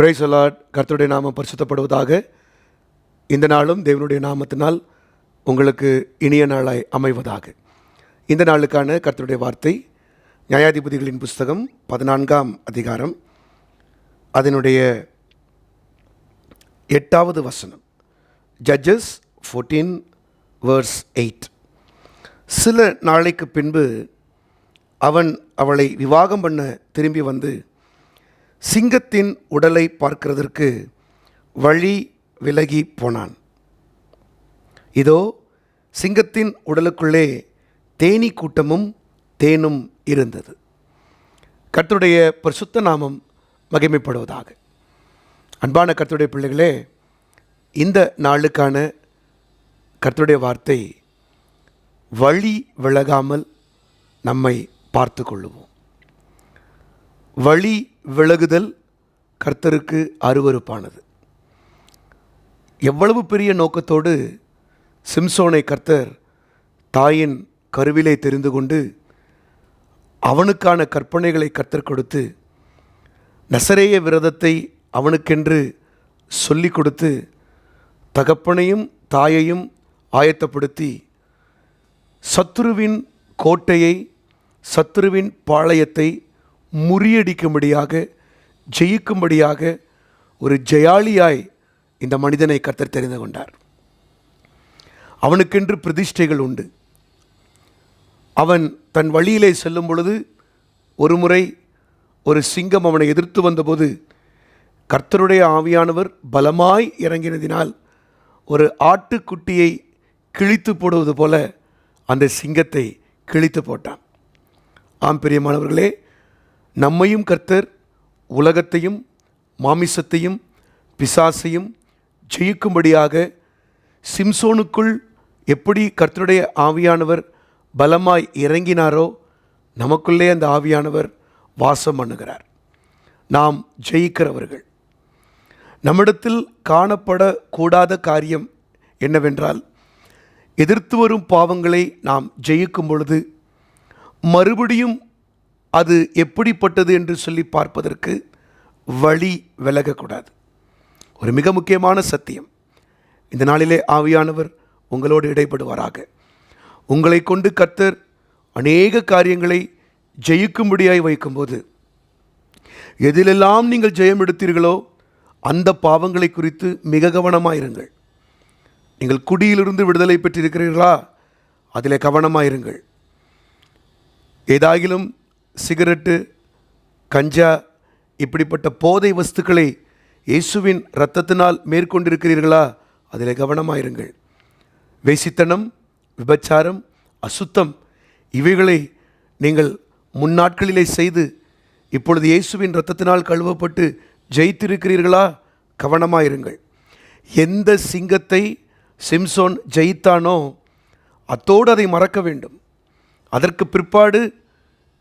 Price allot கர்த்தருடைய நாமம் பரிசுத்தப்படுவதாக. இந்த நாளும் தேவனுடைய நாமத்தினால் உங்களுக்கு இனிய நாளாய் அமைவதாக. இந்த நாளுக்கான கர்த்தருடைய வார்த்தை நியாயாதிபதிகளின் புஸ்தகம் பதினான்காம் அதிகாரம் அதனுடைய எட்டாவது வசனம். ஜட்ஜஸ் ஃபோர்டீன் வேர்ஸ் எயிட் சில நாளைக்கு பின்பு அவன் அவளை விவாகம் பண்ண திரும்பி வந்து சிங்கத்தின் உடலை பார்க்கிறதற்கு வழி விலகி போனான். இதோ சிங்கத்தின் உடலுக்குள்ளே தேனி கூட்டமும் தேனும் இருந்தது. கர்த்தருடைய பரிசுத்த நாமம் மகிமைப்படுவதாக. அன்பான கர்த்தருடைய பிள்ளைகளே இந்த நாளுக்கான கர்த்தருடைய வார்த்தை வழி விலகாமல் நம்மை பார்த்து கொள்ளுவோம் வழி விலகுதல் கர்த்தருக்கு அருவருப்பானது. எவ்வளவு பெரிய நோக்கத்தோடு சிம்சோனை கர்த்தர் தாயின் கருவிலே தெரிந்து கொண்டு அவனுக்கான கற்பனைகளை கர்த்தர் கொடுத்து நசரேய விரதத்தை அவனுக்கென்று சொல்லிக் கொடுத்து தகப்பனையும் தாயையும் ஆயத்தப்படுத்தி சத்துருவின் கோட்டையை சத்துருவின் பாளையத்தை முறியடிக்கும்படியாக ஜெயிக்கும்படியாக ஒரு ஜெயாலியாய் இந்த மனிதனை கர்த்தர் தெரிந்து கொண்டார். அவனுக்கென்று பிரதிஷ்டைகள் உண்டு. அவன் தன் வழியிலே செல்லும் பொழுது ஒரு முறை ஒரு சிங்கம் அவனை எதிர்த்து வந்தபோது கர்த்தருடைய ஆவியானவர் பலமாய் இறங்கினதினால் ஒரு ஆட்டுக்குட்டியை கிழித்து போடுவது போல அந்த சிங்கத்தை கிழித்து போட்டான். ஆம் பிரியமானவர்களே நம்மையும் கர்த்தர் உலகத்தையும் மாமிசத்தையும் பிசாசையும் ஜெயிக்கும்படியாக சிம்சோனுக்குள் எப்படி கர்த்தருடைய ஆவியானவர் பலமாய் இறங்கினாரோ நமக்குள்ளே அந்த ஆவியானவர் வாசம் பண்ணுகிறார். நாம் ஜெயிக்கிறவர்கள். நம்மிடத்தில் காணப்படக்கூடாத காரியம் என்னவென்றால் எதிர்த்து வரும் பாவங்களை நாம் ஜெயிக்கும் பொழுது மறுபடியும் அது எப்படிப்பட்டது என்று சொல்லி பார்ப்பதற்கு வழி விலகக்கூடாது. ஒரு மிக முக்கியமான சத்தியம். இந்த நாளிலே ஆவியானவர் உங்களோடு இடைப்படுவாராக உங்களை கொண்டு கர்த்தர் அநேக காரியங்களை ஜெயிக்கும்படியாய் வைக்கும்போது எதிலெல்லாம் நீங்கள் ஜெயம் எடுத்தீர்களோ அந்த பாவங்களை குறித்து மிக கவனமாயிருங்கள். நீங்கள் குடியிலிருந்து விடுதலை பெற்றிருக்கிறீர்களா? அதில் கவனமாயிருங்கள். ஏதாகிலும் சிகரெட்டு கஞ்சா இப்படிப்பட்ட போதை வஸ்துக்களை இயேசுவின் இரத்தத்தினால் மேற்கொண்டிருக்கிறீர்களா? அதில் கவனமாயிருங்கள். வேசித்தனம் விபச்சாரம் அசுத்தம் இவைகளை நீங்கள் முன்னாட்களிலே செய்து இப்பொழுது இயேசுவின் இரத்தத்தினால் கழுவப்பட்டு ஜெயித்திருக்கிறீர்களா? கவனமாயிருங்கள். எந்த சிங்கத்தை சிம்சோன் ஜெயித்தானோ அத்தோடு அதை மறக்க வேண்டும். அதற்கு பிற்பாடு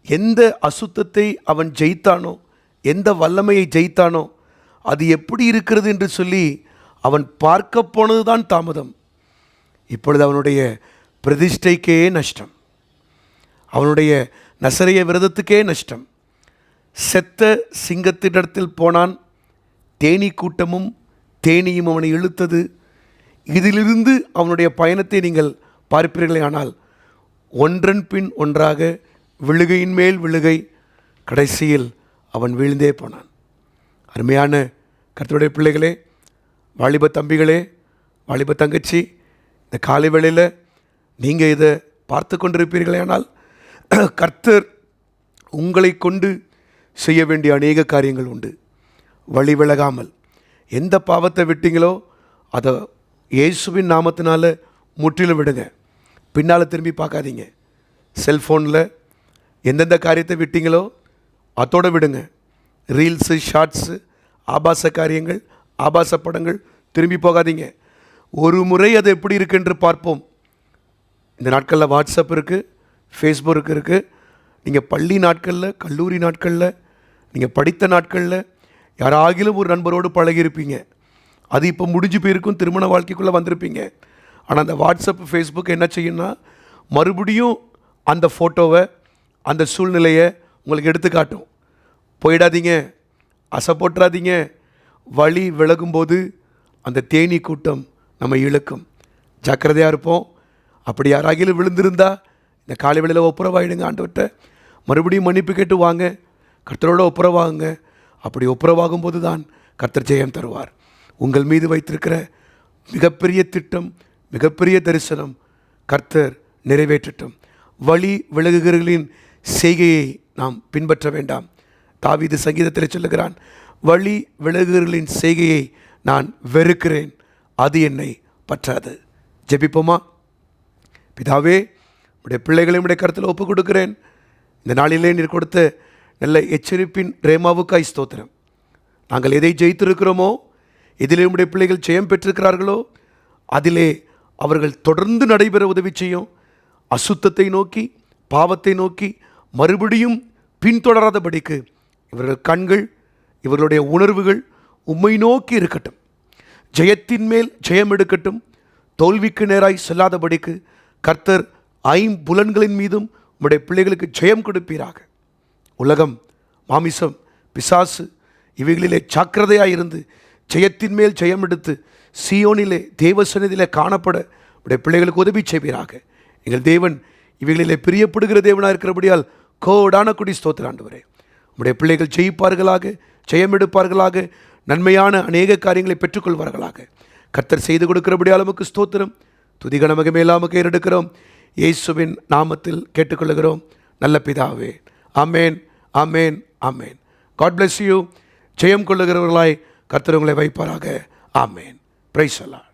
எந்த அசுத்தத்தை அவன் ஜெயித்தானோ எந்த வல்லமையை ஜெயித்தானோ அது எப்படி இருக்கிறது என்று சொல்லி அவன் பார்க்க போனதுதான் தாமதம். இப்பொழுது அவனுடைய பிரதிஷ்டைக்கே நஷ்டம். அவனுடைய நசரைய விரதத்துக்கே நஷ்டம். செத்த சிங்கத்திடத்தில் போனான். தேனீ கூட்டமும் தேனியும் அவனை இழுத்தது. இதிலிருந்து அவனுடைய பயணத்தை நீங்கள் பார்ப்பீர்களே ஆனால் ஒன்றன் பின் ஒன்றாக விழுகையின் மேல் விழுகை. கடைசியில் அவன் வீழ்ந்தே போனான். அருமையான கருத்துடைய பிள்ளைகளே வாலிப தம்பிகளே வாலிப தங்கச்சி இந்த காலை வேளையில் நீங்கள் இதை பார்த்து கொண்டிருப்பீர்களே ஆனால் கர்த்தர் உங்களை கொண்டு செய்ய வேண்டிய அநேக காரியங்கள் உண்டு. வழி விலகாமல் எந்த பாவத்தை விட்டீங்களோ அதை இயேசுவின் நாமத்தினால முற்றிலும் விடுங்க. பின்னால் திரும்பி பார்க்காதீங்க. செல்ஃபோனில் எந்தெந்த காரியத்தை விட்டீங்களோ அதோட விடுங்க. ரீல்ஸு ஷார்ட்ஸு ஆபாச காரியங்கள் ஆபாச படங்கள் திரும்பி போகாதீங்க. ஒரு முறை அது எப்படி இருக்குன்று பார்ப்போம். இந்த நாட்களில் வாட்ஸ்அப் இருக்குது ஃபேஸ்புக் இருக்குது நீங்கள் பள்ளி நாட்களில் கல்லூரி நாட்களில் நீங்கள் படித்த நாட்களில் யாராகிலும் ஒரு நண்பரோடு பழகியிருப்பீங்க. அது இப்போ முடிஞ்சு போயிருக்கும் திருமண வாழ்க்கைக்குள்ளே வந்திருப்பீங்க. ஆனால் அந்த வாட்ஸ்அப் ஃபேஸ்புக் என்ன செய்யும்னா மறுபடியும் அந்த ஃபோட்டோவை அந்த சூழ்நிலையை உங்களுக்கு எடுத்துக்காட்டும் போயிடாதீங்க. அசை போட்டுறாதீங்க. வழி விலகும்போது அந்த தேனீ கூட்டம் நம்ம இழுக்கும். ஜாக்கிரதையாக இருப்போம். அப்படி யாராகிலும் விழுந்திருந்தா இந்த காலை வேளையில் ஒப்புரவாயிடுங்க ஆண்டவர்கிட்ட. மறுபடியும் மன்னிப்பு கேட்டு வாங்க. கர்த்தரோட ஒப்புரவாகுங்க. அப்படி ஒப்புரவாகும் போது தான் கர்த்தர் ஜெயம் தருவார். உங்கள் மீது வைத்திருக்கிற மிகப்பெரிய திட்டம் மிகப்பெரிய தரிசனம் கர்த்தர் நிறைவேற்றட்டும். வழி விலகுகிறவர்களின் செய்கையை நாம் பின்பற்ற வேண்டாம். தாவீது சங்கீதத்தில் சொல்லுகிறான் வழி விலகுகளின் செய்கையை நான் வெறுக்கிறேன். அது என்னை பற்றாது. ஜெபிப்போமா? பிதாவே உடைய பிள்ளைகளை உடைய கருத்தில் ஒப்புக் கொடுக்கிறேன் இந்த நாளிலே நீர் கொடுத்த நல்ல எச்சரிப்பின் ரேமாவுக்காய் ஸ்தோத்திரம். நாங்கள் எதை ஜெயித்திருக்கிறோமோ எதிலே உடைய பிள்ளைகள் ஜெயம் பெற்றிருக்கிறார்களோ அதிலே அவர்கள் தொடர்ந்து நடைபெற உதவி செய்யும். அசுத்தத்தை நோக்கி பாவத்தை நோக்கி மறுபடியும் பின்தொடராதபடிக்கு இவர்கள் கண்கள் இவர்களுடைய உணர்வுகள் உம்மை நோக்கி இருக்கட்டும். ஜெயத்தின் மேல் ஜெயம் எடுக்கட்டும். தோல்விக்கு நேராய் செல்லாதபடிக்கு கர்த்தர் ஐம்புலன்களின் மீதும் உம்முடைய பிள்ளைகளுக்கு ஜெயம் கொடுப்பீராக. உலகம் மாமிசம் பிசாசு இவைகளிலே ஜாக்கிரதையாக இருந்து ஜெயத்தின் மேல் ஜெயம் எடுத்து சியோனிலே தேவசனதிலே காணப்பட உடைய பிள்ளைகளுக்கு உதவி செய்வீராக. எங்கள் தேவன் இவைகளிலே பிரியப்படுகிற தேவனாக இருக்கிறபடியால் கோடான குடி ஸ்தோத்திர ஆண்டவரே. உடைய பிள்ளைகள் ஜெயிப்பார்களாக ஜெயம் எடுப்பார்களாக நன்மையான அநேக காரியங்களை பெற்றுக்கொள்வார்களாக. கர்த்தர் செய்து கொடுக்கிறபடி அளவுக்கு ஸ்தோத்திரம். துதிகன மகமேலாமக்கு ஏறெடுக்கிறோம் இயேசுவின் நாமத்தில் கேட்டுக்கொள்கிறோம் நல்ல பிதாவே. Amen amen amen God bless you ஜெயம் கொள்ளுகிறவர்களாய் கர்த்தர் உங்களை வைப்பாராக. ஆமேன். பிரைஸ் அல்லாஹ்